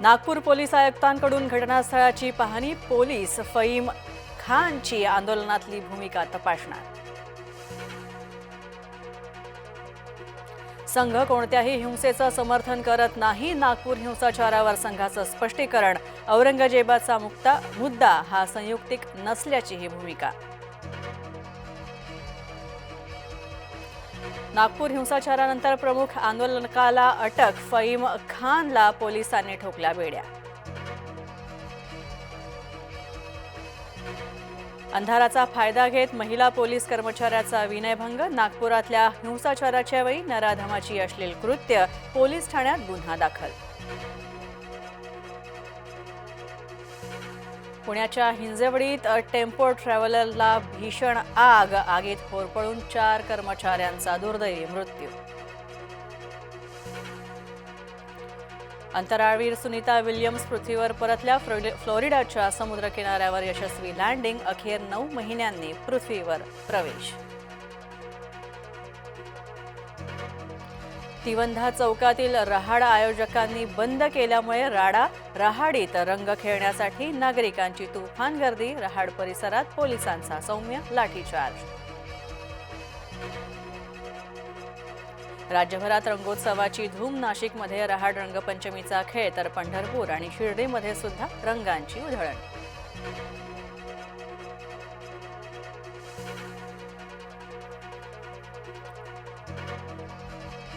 Nagpur police आयुक्तांकडून घटनास्थळाची पाहणी police Faheem खानची आंदोलनातली भूमिका तपासणार. संघ कोणत्याही हिंसेचं समर्थन करत नाही नागपूर हिंसाचारावर संघाचं स्पष्टीकरण औरंगजेबाचा मुक्ता मुद्दा हा संयुक्तिक नसल्याची ही भूमिका. नागपूर हिंसाचारानंतर प्रमुख आंदोलनकाला अटक फईम खानला पोलिसांनी ठोकल्या बेड्या. अंधाराचा फायदा घेत महिला पोलीस कर्मचाऱ्याचा विनयभंग नागपुरातल्या हिंसाचाराच्या वेळी नराधमाची अश्लील कृत्य पोलीस ठाण्यात गुन्हा दाखल. पुण्याच्या हिंजवडीत टेम्पो ट्रॅव्हलरला भीषण आग आगीत होरपळून चार कर्मचाऱ्यांचा दुर्दैवी मृत्यू. अंतराळवीर सुनीता विल्यम्स पृथ्वीवर परतल्या. फ्लोरि- फ्लोरिडाच्या समुद्रकिनाऱ्यावर यशस्वी लँडिंग अखेर नऊ महिन्यांनी पृथ्वीवर प्रवेश. तिवंधा चौकातील रहाड आयोजकांनी बंद केल्यामुळे राडा रहाडीत रंग खेळण्यासाठी नागरिकांची तुफान गर्दी रहाड परिसरात पोलिसांचा सौम्य लाठीचार्ज. राज्यभरात रंगोत्सवाची धूम नाशिकमध्ये रहाड रंगपंचमीचा खेळ तर पंढरपूर आणि शिर्डीमध्ये सुद्धा रंगांची उधळण.